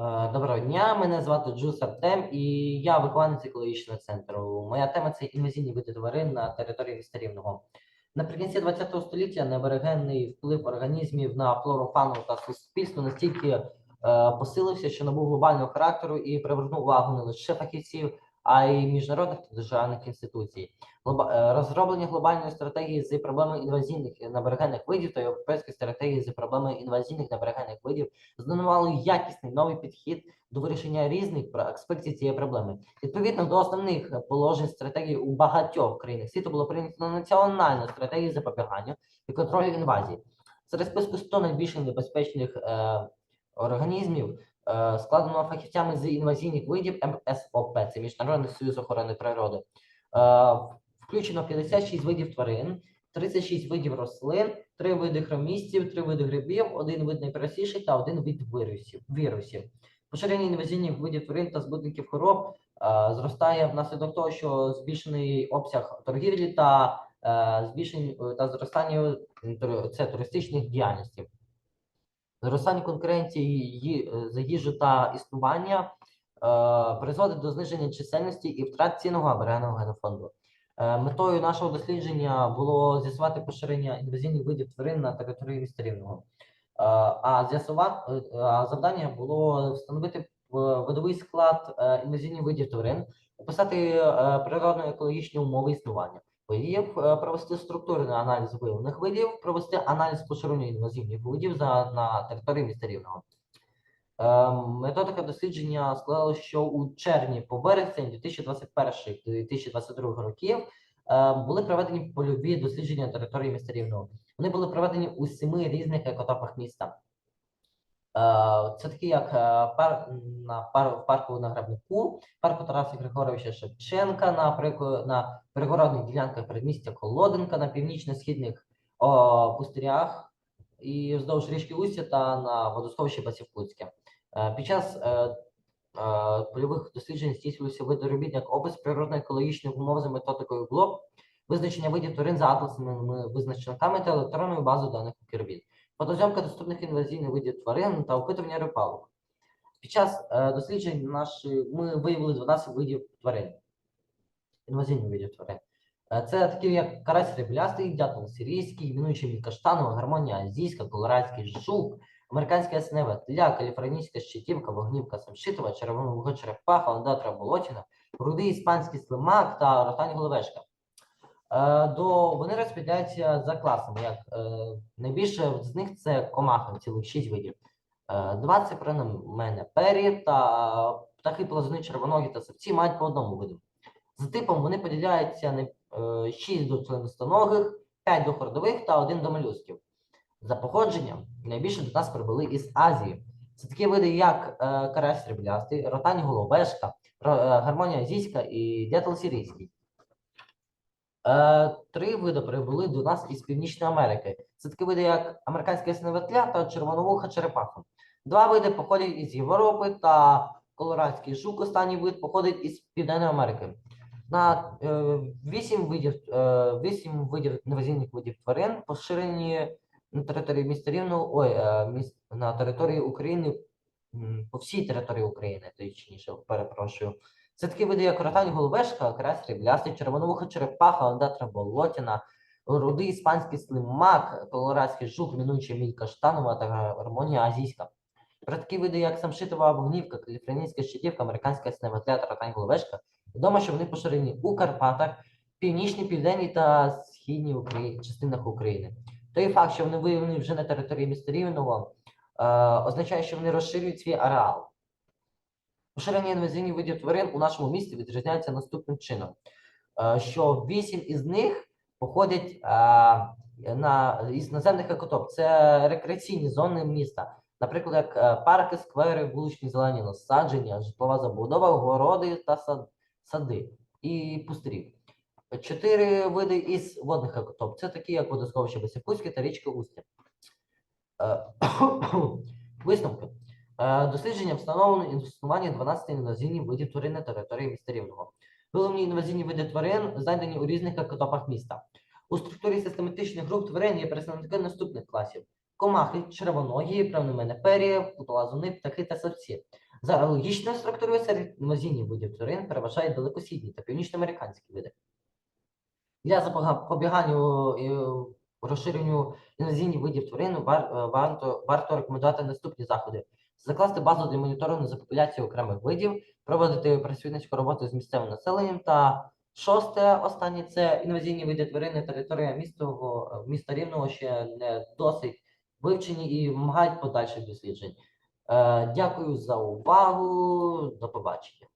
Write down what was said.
Е, Доброго дня, мене звати Джус Артем і я вихованець екологічного центру. Моя тема це інвазійні види тварин на території міста Рівного. Наприкінці ХХ століття неберегенний вплив організмів на флору, фауну та суспільство настільки е, посилився, що набув глобального характеру і привернув увагу не лише фахівців, а й міжнародних та державних інституцій. Е, Розроблення глобальної стратегії з проблеми інвазійних неабиогенних видів та європейської стратегії з проблеми інвазійних неабиогенних видів Здонували якісний новий підхід до вирішення різних аспектів цієї проблеми. Відповідно до основних положень стратегії у багатьох країнах світу було прийнято національну стратегію запобігання і контролю інвазій. Серед списку 100 найбільш небезпечних е, організмів складено фахівцями з інвазійних видів МСОП, це Міжнародний союз охорони природи. Е, включено 56 видів тварин, 36 видів рослин, три види хромістів, три види грибів, один вид найпростіший та один вид вірусів. вірусів. Поширення інвазійних видів тварин та збудників хвороб е, зростає внаслідок того, що збільшений обсяг торгівлі та е, збільшення е, та зростання це туристичних діяльностей. Зростання конкуренції е, за їжу та існування е, призводить до зниження чисельності і втрат цінного аборигенного генофонду. Е, Метою нашого дослідження було з'ясувати поширення інвазійних видів тварин на території міста Рівного. А з'ясувати завдання було встановити видовий склад інвазійних видів тварин, описати природно-екологічні умови існування видів, е, провести структурний аналіз виявлених видів, провести аналіз поширення інвазивних видів за на території міста Рівного. Е, Методика дослідження склала, що у червні по вересень 2021-2022 років е, були проведені польові дослідження території міста Рівного. Вони були проведені у семи різних екотопах міста. Е, Це такі, як е, пар, на пар, парку на Грабнику, парку Тараса Григоровича Шевченка, на, прику- на пригородних ділянках передмістя Колоденка, на північно-східних пустирях і вздовж річки Устя та на водосховищі Басівкутське. Під час е, польових досліджень робіт як опис природно-екологічних умов за методикою ГЛОБ, визначення видів тварин за атласними визначниками та електронною базою даних у робіт, фотозйомка доступних інвазійних видів тварин та опитування рибалок. Під час е, досліджень наші, ми виявили 12 видів тварин, інвазійних видів тварин. Е, Це такі, як карась реблястий, дятел сирійський, мінуючий мій каштанова, гармонія азійська, колорадський жук, американська яснева тля, каліфорнійська щитівка, вогнівка самшитова, червоного черепаха, ондатра болотіна, рудий іспанський слимак та ротань головешка. Е, До вони розподіляються за класами. Як е, найбільше з них це комахи, цілих шість видів. Е, Два це про мене пері та птахи плазуни червоногі та савці мають по одному виду. За типом вони поділяються на е, 6 до членистоногих, 5 до хордових та 1 до молюсків. За походженням найбільше до нас прибули із Азії. Це такі види, як карась сріблястий, ротань головешка, е, гармонія азійська і дятел сирійський. Е, три види прибули до нас із Північної Америки. Це такі види, як американська сневетля та червоновуха черепаха. Два види походять із Європи та колорадський жук, останній вид походить із Південної Америки. На е, вісім видів, е, вісім видів інвазійних видів тварин поширені на території міста Рівного, ой, на території України, по всій території України, точніше, перепрошую. Це такі види, як ротань головешка, карась ріблястий, червоновуха черепаха, ондатра болотяна, рудий іспанський слимак, колорадський жук, мінуючий міль каштанова та гармонія азійська. Про такі види, як самшитова вогнівка, каліфорнійська щитівка, американська сневетля та ротань головешка, відомо, що вони поширені у Карпатах, північній, південній та східній Украї... частинах України. Той факт, що вони виявлені вже на території міста Рівного, е, означає, що вони розширюють свій ареал. Поширення інвазійних видів тварин у нашому місті відрізняється наступним чином, е, що вісім із них походять е, на, із наземних екотоп. Це рекреаційні зони міста. Наприклад, як е, парки, сквери, вуличні зелені насадження, житлова забудова, городи та сади і пустирі. Чотири види із водних екотоп. Це такі, як водосховище Басипуське та річка Устя. Висновки. Е, Дослідження встановлено існування 12 інвазійних видів тварин на території міста Рівного. Виявлені інвазійні види тварин знайдені у різних екотопах міста. У структурі систематичних груп тварин є представники наступних класів: комахи, червоногі, правноменеперії, плазуни, птахи та савці. За логічною структурою серед інвазійних видів тварин переважають далекосхідні та північноамериканські види. Для запобігання розширенню інвазійних видів тварин е, варто, варто рекомендувати наступні заходи. Закласти базу для моніторингу за популяцією окремих видів, проводити просвітницьку роботу з місцевим населенням та шосте, останнє це інвазійні види тварин. Територія міста, міста Рівного ще не досить вивчені і вимагають подальших досліджень. Е, Дякую за увагу. До побачення.